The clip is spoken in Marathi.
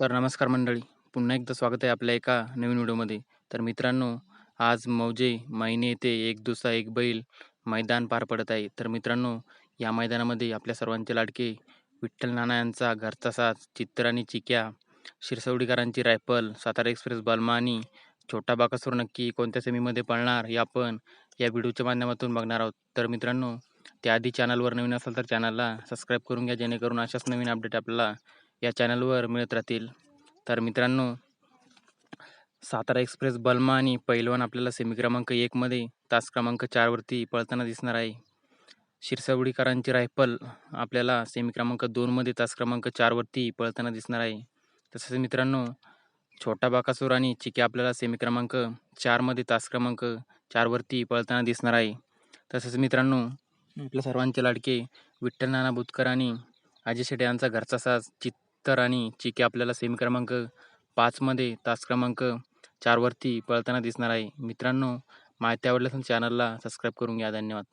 तर नमस्कार मंडळी. पुन्हा एकदा स्वागत आहे आपल्या एका नवीन व्हिडिओमध्ये. तर मित्रांनो आज मौजे महिने येथे एक दुसरा एक बैल मैदान पार पडत आहे. तर मित्रांनो या मैदानामध्ये आपल्या सर्वांचे लाडके विठ्ठल नाना यांचा घरचा साथ चित्र आणि चिक्या शिरसवडीकरांची रायफल सातारा एक्सप्रेस बलमानी छोटा बाकासूर नक्की कोणत्या सेमीमध्ये पळणार हे आपण या व्हिडिओच्या माध्यमातून बघणार आहोत. तर मित्रांनो त्याआधी चॅनलवर नवीन असाल तर चॅनलला सबस्क्राईब करून घ्या जेणेकरून अशाच नवीन अपडेट आपल्याला या चॅनलवर मिळत राहतील. तर मित्रांनो सातारा एक्सप्रेस बलमा आणि पैलवान आपल्याला सेमी क्रमांक एकमध्ये तास क्रमांक चारवरती पळताना दिसणार आहे. शिरसावडीकरांची रायफल आपल्याला सेमी क्रमांक दोनमध्ये तास क्रमांक चारवरती पळताना दिसणार आहे. तसेच मित्रांनो छोटा बाकासूर आणि चिके आपल्याला सेमी क्रमांक चारमध्ये तास क्रमांक चारवरती पळताना दिसणार आहे. तसेच मित्रांनो आपल्या सर्वांचे लाडके विठ्ठल नाना बुतकर आणि अजय शेटे यांचा घरचा साज तर आणि चिके आपल्याला सेमी क्रमांक पाचमध्ये तास क्रमांक चारवरती पळताना दिसणार आहे. मित्रांनो माहिती आवडल्यास चॅनलला सबस्क्राईब करून घ्या. धन्यवाद.